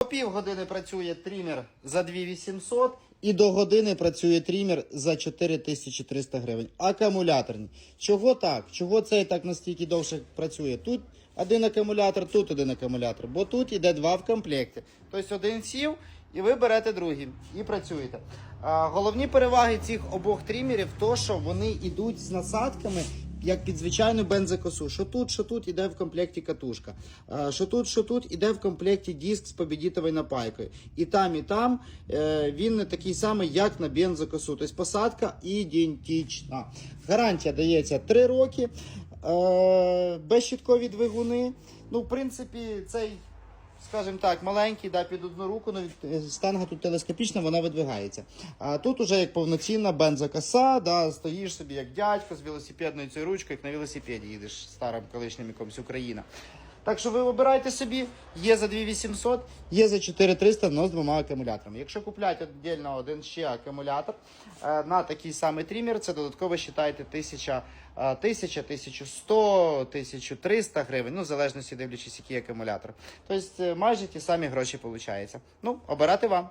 До півгодини працює трімер за 2800 і до години працює трімер за 4300 гривень. Акумуляторний. Чого так? Чого цей так настільки довше працює? Тут один акумулятор, тут один акумулятор, бо тут іде два в комплекті. Тобто один сів і ви берете другий і працюєте. А, головні переваги цих обох трімерів то, що вони йдуть з насадками як під звичайну бензокосу. Що тут, що тут іде в комплекті катушка. Що тут, що тут іде в комплекті диск з побідітовою напайкою. І там, і там е, він не такий самий, як на бензокосу. Тобто посадка ідентична. Гарантія дається 3 роки. Безщіткові двигуни. Ну, в принципі, цей. Скажімо так, маленький, да, під одну руку, ну, від- штанга тут телескопічна, вона видвигається. А тут уже як повноцінна бензокоса, да, стоїш собі як дядько з велосипедною цією ручкою, як на велосипеді їдеш старим колишнім якомусь Україна. Так що ви обирайте собі, є за 2800, є за 4300, но з двома акумуляторами. Якщо купляти віддільно один ще акумулятор е, на такий самий трімер, це додатково вважайте 1000, е, 1000, 1100, 1300 гривень, ну в залежності дивлячись, який акумулятор. Тобто е, майже ті самі гроші виходить. Ну, обирати вам.